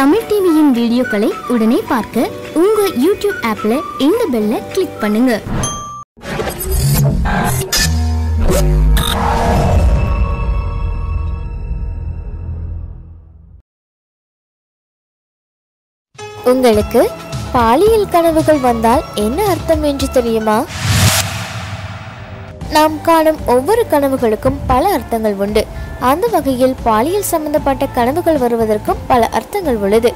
தமிழ் டிவியின் வீடியோக்களை உடனே பார்க்க உங்க யூடியூப் ஆப்ல இந்த பெல்ல கிளிக் பண்ணுங்க. உங்களுக்கு பாலியல் கனவுகள் வந்தால் என்ன அர்த்தம் என்று தெரியுமா? நாம் காணும் ஒவ்வொரு கனவுகளுக்கும் பல அர்த்தங்கள் உண்டு. அந்த வகையில் பாலியல் சம்பந்தப்பட்ட கனவுகள் வருவதற்கும் பல அர்த்தங்கள் உள்ளது.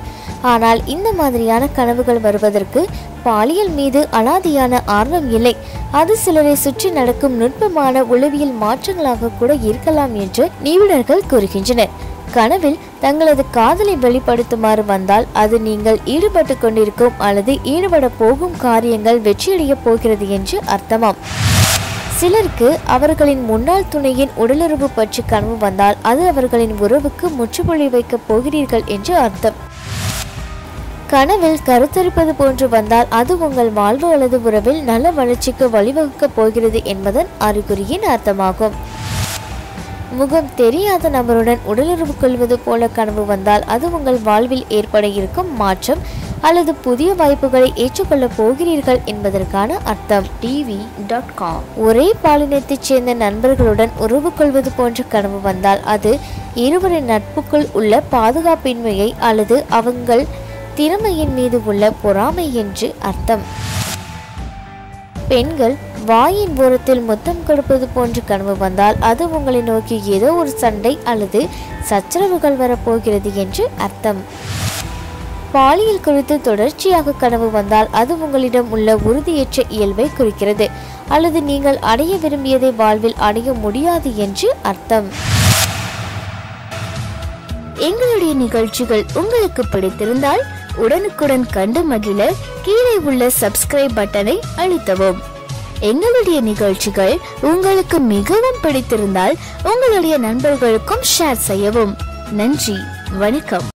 ஆனால் இந்த மாதிரியான கனவுகள் வருவதற்கு பாலியல் மீது அலாதியான ஆர்வம் இல்லை. அது சிலரை சுற்றி நடக்கும் நுட்பமான உளவியல் மாற்றங்களாக கூட இருக்கலாம் என்று நிபுணர்கள் கூறுகின்றனர். கனவில் தங்களது காதலை வெளிப்படுத்துமாறு வந்தால் அது நீங்கள் ஈடுபட்டு கொண்டிருக்கும் அல்லது ஈடுபட போகும் காரியங்கள் வெற்றியடைய போகிறது என்று அர்த்தமாம். சிலருக்கு அவர்களின் முன்னாள் துணையின் உடலுறவு பற்றி கனவு வந்தால் அது அவர்களின் உறவுக்கு முற்றுப்புள்ளி வைக்கப் போகிறீர்கள் என்று அர்த்தம். கனவில் கருத்தரிப்பது போன்று வந்தால் அது உங்கள் வாழ்வு அல்லது உறவில் நல்ல வளர்ச்சிக்கு வழிவகுக்கப் போகிறது என்பதன் அறிகுறியின் அர்த்தமாகும். முகம் தெரியாத நபருடன் உடலுறவு கொள்வது போல கனவு வந்தால் அது உங்கள் வாழ்வில் ஏற்பட இருக்கும் மாற்றம் அல்லது புதிய வாய்ப்புகளை ஏற்றுக்கொள்ளப் போகிறீர்கள் என்பதற்கான அர்த்தம். டிவி டாட் காம் ஒரே பாலினத்தைச் சேர்ந்த நண்பர்களுடன் உறவு கொள்வது போன்ற கனவு வந்தால் அது இருவரின் நட்புக்குள் உள்ள பாதுகாப்பின்மையை அல்லது அவங்கள் திறமையின் மீது உள்ள பொறாமை என்று அர்த்தம். பெண்கள் வாயின் ஓரத்தில் முத்தம் கொடுப்பது போன்று கனவு வந்தால் அது உங்களை நோக்கி ஏதோ ஒரு சண்டை அல்லது சச்சரவுகள் வரப்போகிறது என்று அர்த்தம். பாலியல் குறித்து தொடர்ச்சியாக கனவு வந்தால் அது உங்களிடம் உள்ள உறுதியற்ற இயல்பை குறிக்கிறது. அல்லது நீங்கள் அடைய விரும்பியதை வாழ்வில் அடைய முடியாது என்று அர்த்தம். எங்களுடைய நிகழ்ச்சிகள் உங்களுக்கு பிடித்திருந்தால் உடனுக்குடன் கண்டு மகிழ கீழே உள்ள சப்ஸ்கிரைப் பட்டனை அழுத்தவும். எங்களுடைய நிகழ்ச்சிகள் உங்களுக்கு மிகவும் பிடித்திருந்தால் உங்களுடைய நண்பர்களுக்கும் ஷேர் செய்யவும். நன்றி வணக்கம்.